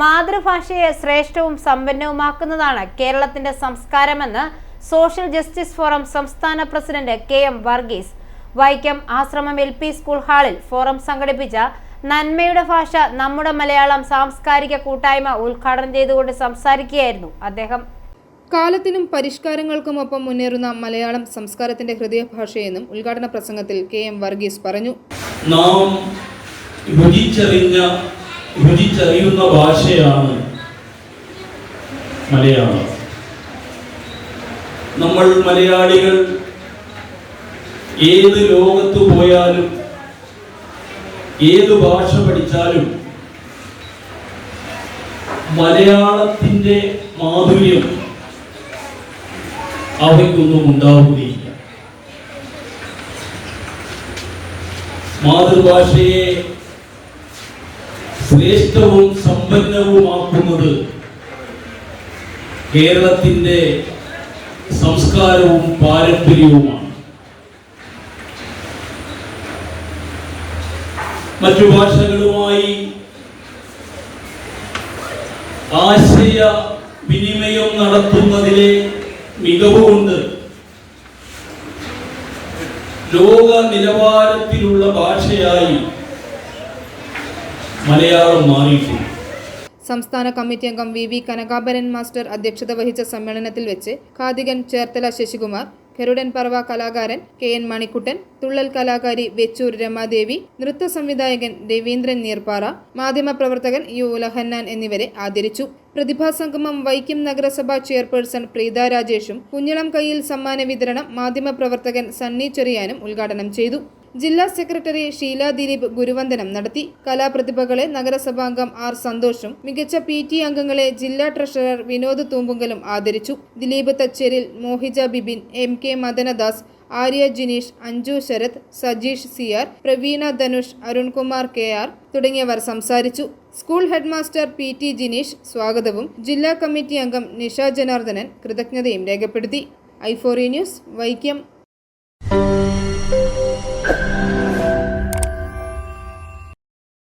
മാതൃഭാഷയെ ശ്രേഷ്ഠവും സമ്പന്നവുമാക്കുന്നതാണ് കേരളത്തിന്റെ സംസ്കാരമെന്ന് സോഷ്യൽ ജസ്റ്റിസ് ഫോറം സംസ്ഥാന president K M Varghese. Vaikom Ashramam L P school ഹാളിൽ ഫോറം സംഘടിപ്പിച്ച നന്മയുടെ ഭാഷ നമ്മുടെ മലയാളം സാംസ്കാരിക കൂട്ടായ്മ ഉദ്ഘാടനം ചെയ്തുകൊണ്ട് സംസാരിക്കുകയായിരുന്നു അദ്ദേഹം. കാലത്തിനും പരിഷ്കാരങ്ങൾക്കുമൊപ്പം മുന്നേറുന്ന മലയാളം സംസ്കാരത്തിന്റെ ഹൃദയഭാഷയെന്നും ഉദ്ഘാടന പ്രസംഗത്തിൽ കെ എം വർഗീസ് പറഞ്ഞു. നാം രുചിച്ചറിഞ്ഞ രുചിച്ചറിയുന്ന ഭാഷയാണ് മലയാളം. നമ്മൾ മലയാളികൾ ഏത് ലോകത്ത് പോയാലും ഏത് ഭാഷ പഠിച്ചാലും മലയാളത്തിന്റെ മാധുര്യം അവയ്ക്കൊന്നും ഉണ്ടാവുകയില്ല. മാതൃഭാഷയെ ശ്രേഷ്ഠവും സമ്പന്നവുമാക്കുന്നത് കേരളത്തിന്റെ സംസ്കാരവും പാരമ്പര്യവുമാണ്. മറ്റു ഭാഷകളുമായി ആശയ വിനിമയം നടത്തുന്നതിലെ മികവുകൊണ്ട് ലോക നിലവാരത്തിലുള്ള ഭാഷയായി മലയാളം മാറിയിട്ടുണ്ട് സംസ്ഥാന കമ്മിറ്റി അംഗം വി വി കനകാഭരൻ മാസ്റ്റർ അധ്യക്ഷത വഹിച്ച സമ്മേളനത്തിൽ വെച്ച് കാതികൻ ചേർത്തല ശശികുമാർ ഗരുഡൻ പർവ കലാകാരൻ കെ എൻ മണിക്കുട്ടൻ തുള്ളൽ കലാകാരി വെച്ചൂർ രമാദേവി നൃത്ത സംവിധായകൻ രവീന്ദ്രൻ നീർപ്പാറ മാധ്യമപ്രവർത്തകൻ യു ഉലഹന്നാൻ എന്നിവരെ ആദരിച്ചു. പ്രതിഭാസംഗമം വൈക്കം നഗരസഭാ ചെയർപേഴ്സൺ പ്രീത രാജേഷും കുഞ്ഞളം കയ്യിൽ സമ്മാന വിതരണം മാധ്യമപ്രവർത്തകൻ സണ്ണി ചെറിയാനും ഉദ്ഘാടനം ചെയ്തു. ജില്ലാ സെക്രട്ടറി ഷീല ദിലീപ് ഗുരുവന്ദനം നടത്തി. കലാപ്രതിഭകളെ നഗരസഭാംഗം ആർ സന്തോഷും മികച്ച പി ടി അംഗങ്ങളെ ജില്ലാ ട്രഷറർ വിനോദ് തൂമ്പുങ്കലും ആദരിച്ചു. Dileep Thacheril Mohija Bibin M K Madanadas Arya Jineesh Anju Sarath Sajeesh C R Praveena Dhanush Arunkumar K R തുടങ്ങിയവർ സംസാരിച്ചു. School headmaster P T Jineesh സ്വാഗതവും ജില്ലാ കമ്മിറ്റി അംഗം നിഷ ജനാർദ്ദനൻ കൃതജ്ഞതയും രേഖപ്പെടുത്തി. ഐഫോറി ന്യൂസ് വൈക്കം.